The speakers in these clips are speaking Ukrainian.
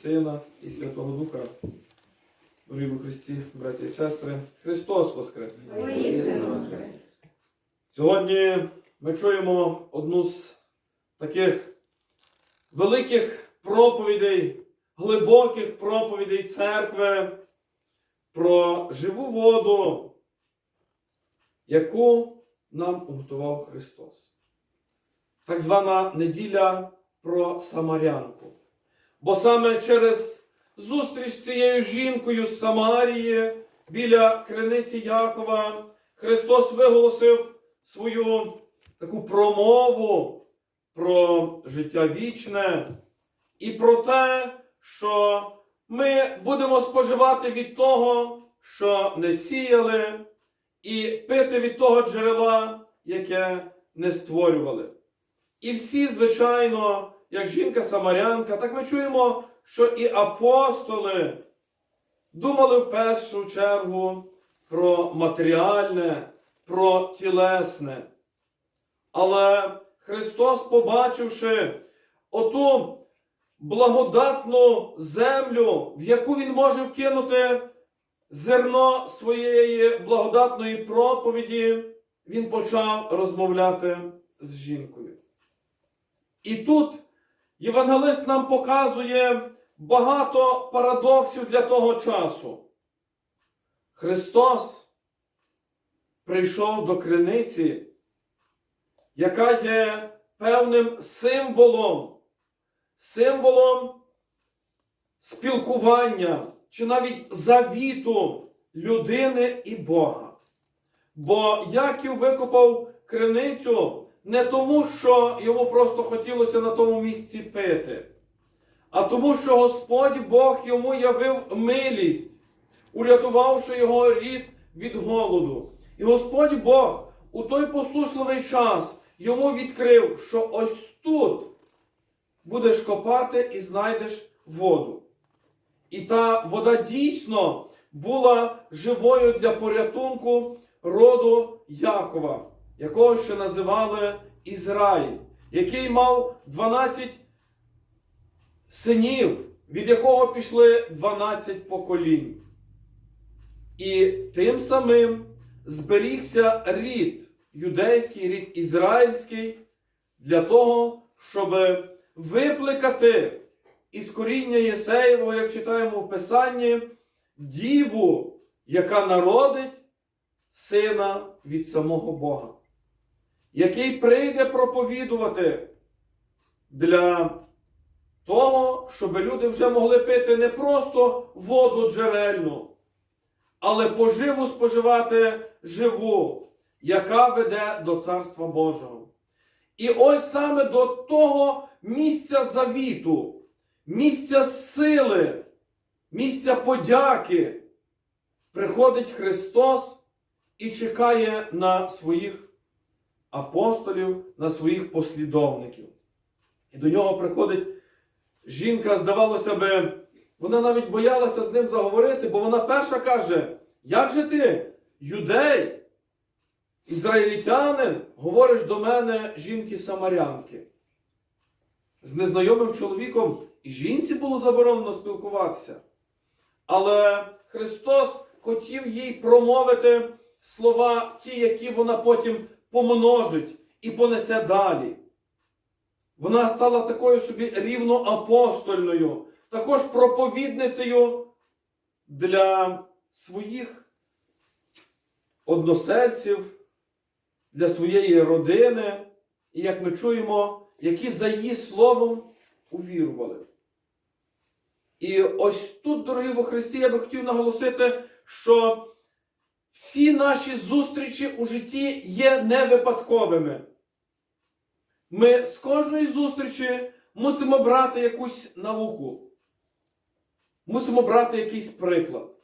Сина, і Святого Духа. Дорогі Христі, браті і сестри, Христос Воскрес! Воскрес. Сьогодні ми чуємо одну з таких великих проповідей, глибоких проповідей церкви про живу воду, яку нам уготував Христос. Так звана неділя про Самарянку. Бо саме через зустріч з цією жінкою з Самарії біля криниці Якова Христос виголосив свою таку промову про життя вічне і про те, що ми будемо споживати від того, що не сіяли, і пити від того джерела, яке не створювали. І всі, звичайно, як жінка-самарянка, так ми чуємо, що і апостоли думали в першу чергу про матеріальне, про тілесне. Але Христос, побачивши оту благодатну землю, в яку Він може вкинути зерно своєї благодатної проповіді, Він почав розмовляти з жінкою. І тут євангелист нам показує багато парадоксів для того часу. Христос прийшов до криниці, яка є певним символом, символом спілкування чи навіть завіту людини і Бога. Бо Яків викопав криницю не тому, що йому просто хотілося на тому місці пити, а тому, що Господь Бог йому явив милість, урятувавши його рід від голоду. І Господь Бог у той послушливий час йому відкрив, що ось тут будеш копати і знайдеш воду. І та вода дійсно була живою для порятунку роду Якова, якого ще називали Ізраїль, який мав 12 синів, від якого пішли 12 поколінь. І тим самим зберігся рід, юдейський рід ізраїльський, для того, щоб випликати із коріння Єсеєвого, як читаємо в Писанні, діву, яка народить сина від самого Бога, який прийде проповідувати для того, щоб люди вже могли пити не просто воду джерельну, але поживу споживати живу, яка веде до Царства Божого. І ось саме до того місця завіту, місця сили, місця подяки приходить Христос і чекає на своїх апостолів, на своїх послідовників. І до нього приходить жінка, здавалося би, вона навіть боялася з ним заговорити, бо вона перша каже: Як же ти, юдей, ізраїльтянин, говориш до мене жінки-самарянки? З незнайомим чоловіком і жінці було заборонено спілкуватися. Але Христос хотів їй промовити слова, ті, які вона потім помножить і понесе далі. Вона стала такою собі рівноапостольною, також проповідницею для своїх односельців, для своєї родини, і, як ми чуємо, які за її словом увірували. І ось тут, дорогі во Христі, я би хотів наголосити, що всі наші зустрічі у житті є не випадковими. Ми з кожної зустрічі мусимо брати якусь науку. Мусимо брати якийсь приклад.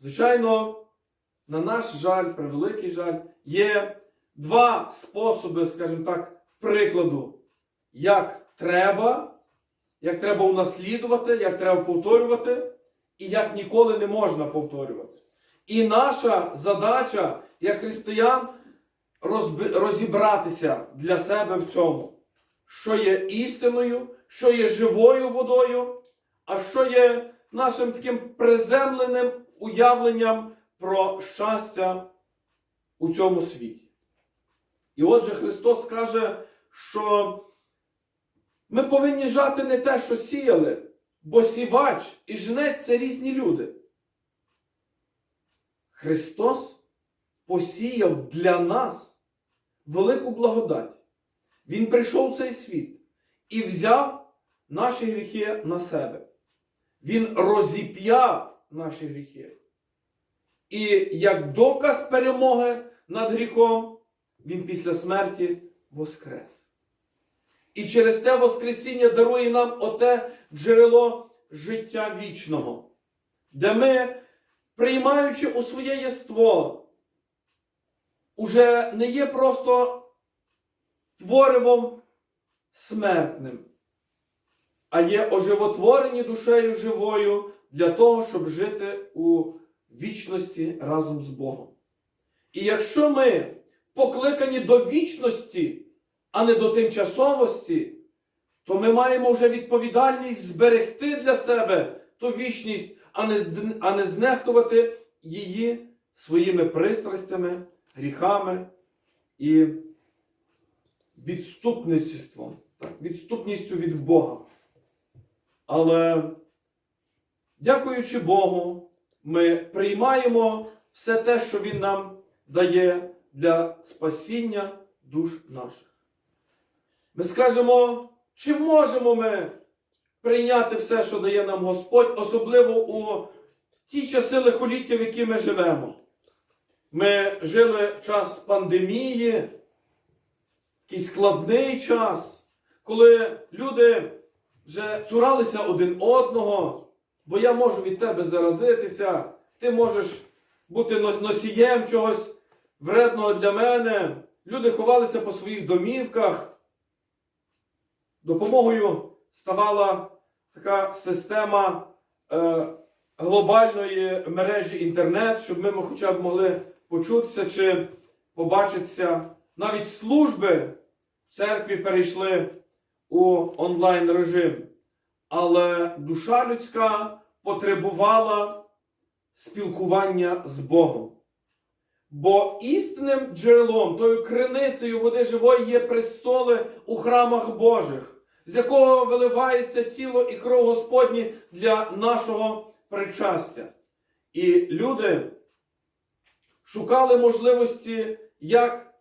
Звичайно, на наш жаль, превеликий жаль, є два способи, скажімо так, прикладу, як треба, як треба унаслідувати, як треба повторювати, і як ніколи не можна повторювати. І наша задача як християн розібратися для себе в цьому, що є істиною, що є живою водою, а що є нашим таким приземленим уявленням про щастя у цьому світі. І отже, Христос каже, що ми повинні жати не те, що сіяли, бо сівач і жнець це різні люди. Христос посіяв для нас велику благодать. Він прийшов в цей світ і взяв наші гріхи на себе. Він розіп'яв наші гріхи. І як доказ перемоги над гріхом, він після смерті воскрес. І через те Воскресіння дарує нам оте джерело життя вічного, де ми, приймаючи у своє єство, уже не є просто творивом смертним, а є оживотворені душею живою для того, щоб жити у вічності разом з Богом. І якщо ми покликані до вічності, а не до тимчасовості, то ми маємо вже відповідальність зберегти для себе ту вічність, а не, знехтувати її своїми пристрастями, гріхами і відступництвом, відступністю від Бога. Але, дякуючи Богу, ми приймаємо все те, що Він нам дає для спасіння душ наших. Ми скажемо, чи можемо ми прийняти все, що дає нам Господь, особливо у ті часи лихоліття, в які ми живемо. Ми жили в час пандемії, такий складний час, коли люди вже цуралися один одного, бо я можу від тебе заразитися, ти можеш бути носієм чогось вредного для мене. Люди ховалися по своїх домівках. Допомогою ставала така система е, глобальної мережі інтернет, щоб ми хоча б могли почутися чи побачитися. Навіть служби в церкві перейшли у онлайн режим. Але душа людська потребувала спілкування з Богом. Бо істинним джерелом, тою криницею води живої є престоли у храмах Божих, з якого виливається тіло і кров Господні для нашого причастя. І люди шукали можливості, як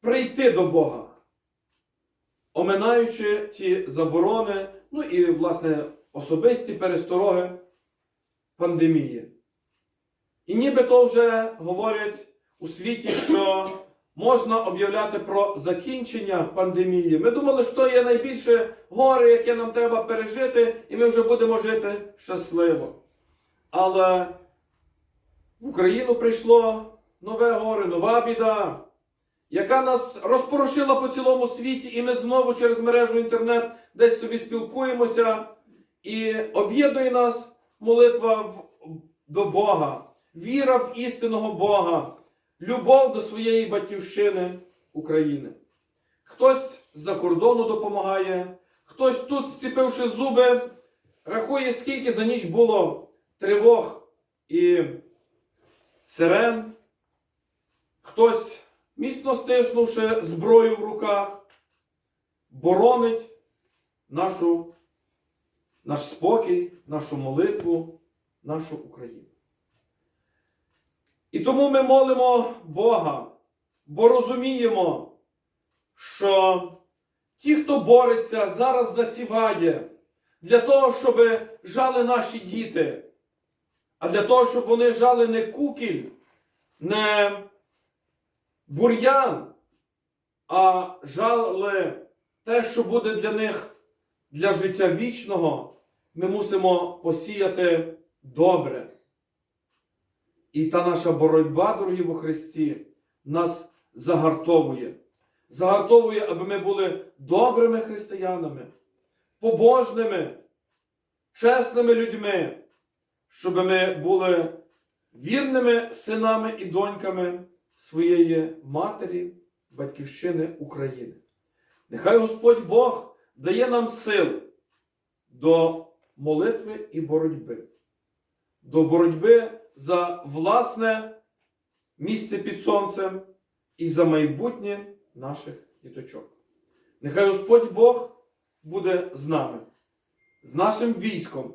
прийти до Бога, оминаючи ті заборони, ну і, власне, особисті перестороги пандемії. І нібито вже говорять у світі, що можна об'являти про закінчення пандемії. Ми думали, що є найбільше горе, яке нам треба пережити, і ми вже будемо жити щасливо. Але в Україну прийшло нове горе, нова біда, яка нас розпорушила по цілому світі, і ми знову через мережу інтернет десь собі спілкуємося, і об'єднує нас молитва до Бога віра в істинного Бога, любов до своєї батьківщини України. Хтось з-за кордону допомагає, хтось тут, зціпивши зуби, рахує, скільки за ніч було тривог і сирен. Хтось, міцно стиснувши зброю в руках, боронить нашу, наш спокій, нашу молитву, нашу Україну. І тому ми молимо Бога, бо розуміємо, що ті, хто бореться, зараз засіває для того, щоб жали наші діти, а для того, щоб вони жали не кукіль, не бур'ян, а жали те, що буде для них для життя вічного, ми мусимо посіяти добре. І та наша боротьба, дорогі во Христі, нас загартовує. Загартовує, аби ми були добрими християнами, побожними, чесними людьми, щоб ми були вірними синами і доньками своєї матері, батьківщини України. Нехай Господь Бог дає нам сил до молитви і боротьби. До боротьби за власне місце під сонцем і за майбутнє наших діточок. Нехай Господь Бог буде з нами, з нашим військом.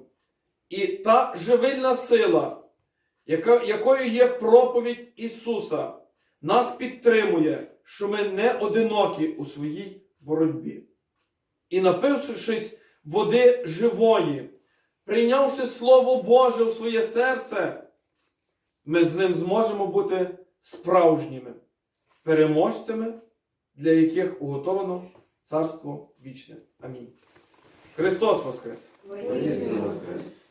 І та живильна сила, якою є проповідь Ісуса, нас підтримує, що ми не одинокі у своїй боротьбі. І напившись води живої, прийнявши Слово Боже у своє серце, ми з ним зможемо бути справжніми переможцями, для яких уготовано Царство вічне. Амінь. Христос Воскрес! Воскрес!